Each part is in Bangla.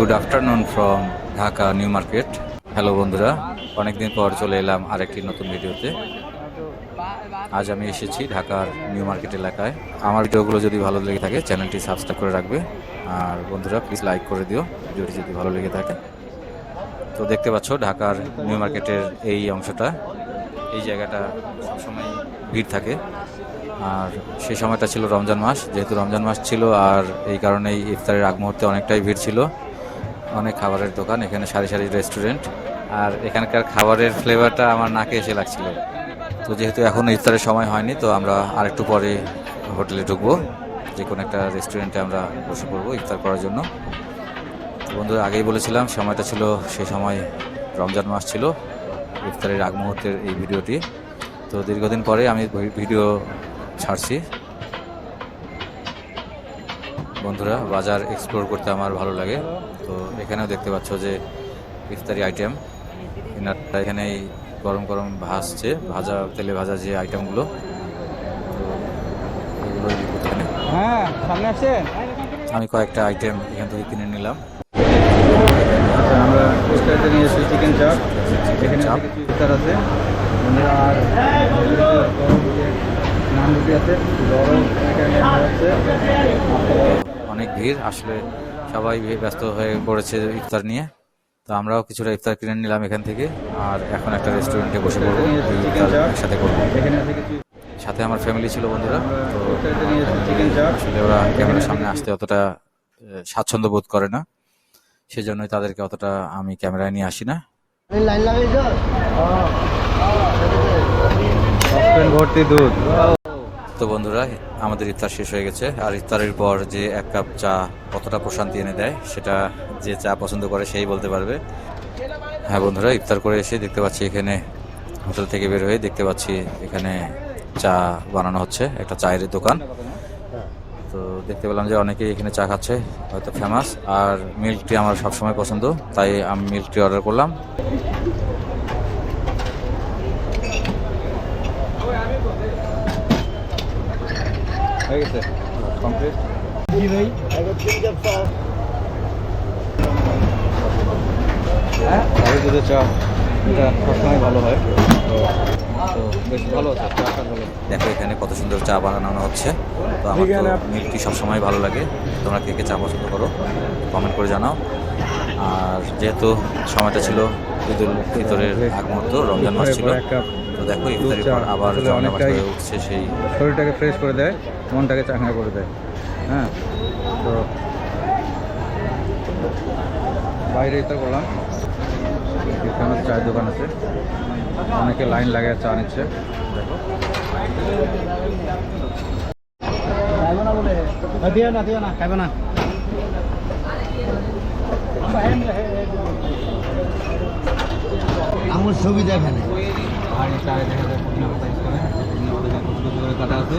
Good afternoon from Dhaka new market hello বন্ধুরা। অনেকদিন পর চলে এলাম আরেকটি নতুন ভিডিওতে। আজ আমি এসেছি ঢাকার নিউ মার্কেট এলাকায়। আমার ভিডিওগুলো যদি ভালো লেগে থাকে, চ্যানেলটি সাবস্ক্রাইব করে রাখবে। আর বন্ধুরা প্লিজ লাইক করে দিও, ভিডিওটি যদি ভালো লেগে থাকে। তো দেখতে পাচ্ছ, ঢাকার নিউ মার্কেটের এই অংশটা, এই জায়গাটা সবসময় ভিড় থাকে। আর সেই সময়টা ছিল রমজান মাস। যেহেতু রমজান মাস ছিল, আর এই কারণেই ইফতারের আগ মুহূর্তে অনেকটাই ভিড় ছিল। অনেক খাবারের দোকান, এখানে সারি সারি রেস্টুরেন্ট আর এখানকার খাবারের ফ্লেভারটা আমার নাকে এসে লাগছিল। তো যেহেতু এখন ইফতারের সময় হয়নি, তো আমরা আরেকটু পরে হোটেলে ঢুকবো, যে কোনো একটা রেস্টুরেন্টে আমরা বসে পড়ব ইফতার করার জন্য। তো বন্ধুরা, আগেই বলেছিলাম, সময়টা ছিল, সে সময় রমজান মাস ছিল, ইফতারের আগ মুহূর্তের এই ভিডিওটি। তো দীর্ঘদিন পরে আমি ভিডিও ছাড়ছি। বন্ধুরা বাজার এক্সপ্লোর করতে আমার ভালো লাগে। তো এখানেও দেখতে পাচ্ছ যে ইফতারি আইটেম এনারটা এখানেই গরম গরম ভাসছে ভাজা তেলে ভাজা যে আইটেমগুলো হ্যাঁ সামনে আমি কয়েকটা আইটেম এখান থেকে কিনে নিলাম। আমরা স্টার্টে নিয়ে এসেছি চিকেন চাপ এখানে চাপ। আছে। আছে আর নান রুটি আছে গরম এখানে নেওয়া হচ্ছে অনেক ভিড়। আসলে সবাই ব্যস্ত হয়ে পড়েছে ইফতার নিয়ে। তো আমরাও কিছুটা ইফতার কিনে নিলাম এখান থেকে। আর এখন একটা রেস্টুরেন্টে বসে পড়ব। একসাথে করব। সাথে আমার ফ্যামিলি ছিল বন্ধুরা। তো আসলে ওরা ক্যামেরার সামনে আসতে অতটা স্বাচ্ছন্দ্য বোধ করে না। সেজন্যই তাদেরকে অতটা আমি ক্যামেরায় নিয়ে আসি না। ভর্তি দুধ। তো বন্ধুরা, আমাদের ইফতার শেষ হয়ে গেছে। আর ইফতারের পর যে এক কাপ চা কতটা প্রশান্তি এনে দেয়, সেটা যে চা পছন্দ করে সেই বলতে পারবে। হ্যাঁ বন্ধুরা, ইফতার করে এসে দেখতে পাচ্ছি এখানে, হোটেল থেকে বের হয়ে দেখতে পাচ্ছি এখানে চা বানানো হচ্ছে, একটা চায়ের দোকান। তো দেখতে পেলাম যে অনেকেই এখানে চা খাচ্ছে, হয়তো ফেমাস আর মিল্ক টি আমার সবসময় পছন্দ, তাই আমি মিল্ক টি অর্ডার করলাম। হয়ে গেছে। কমপ্লিট হ্যাঁ? দুধের চা। এটা সবসময় ভালো হয়। তো তো বেশ ভালো আছে। চাটা ভালো। দেখো এখানে কত সুন্দর চা বানানো হচ্ছে। তো আমার তো মিল্ক টি সবসময় ভালো লাগে। তোমরা কে কে চা পছন্দ করো কমেন্ট করে জানাও। আর যেহেতু সময়টা ছিল ঈদুল ফিতরের আগ মুহূর্ত রমজান মাস ছিল তো দেখো ইফতারের পর আবার অনেকটাই- উঠছে সেই শরীরটাকে ফ্রেশ করে দেয়। মনটাকে চাঙ্গা করে দেয়। হ্যাঁ? তো বাইরে তো করলাম এখানে চায়ের দোকান আছে। অনেকে লাইন লাগে চা নিচ্ছে। দেখো। দিও না দিও না খাইবে না। আমার ছবি দেখে না আর এই দেখা যায় কাটা আছে।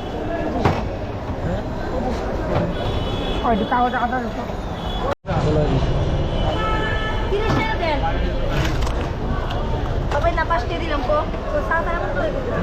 তিরিশ টাকা দেন তবে না পাঁচটা দিলাম কো। তো সাত টাকা করে দিলাম।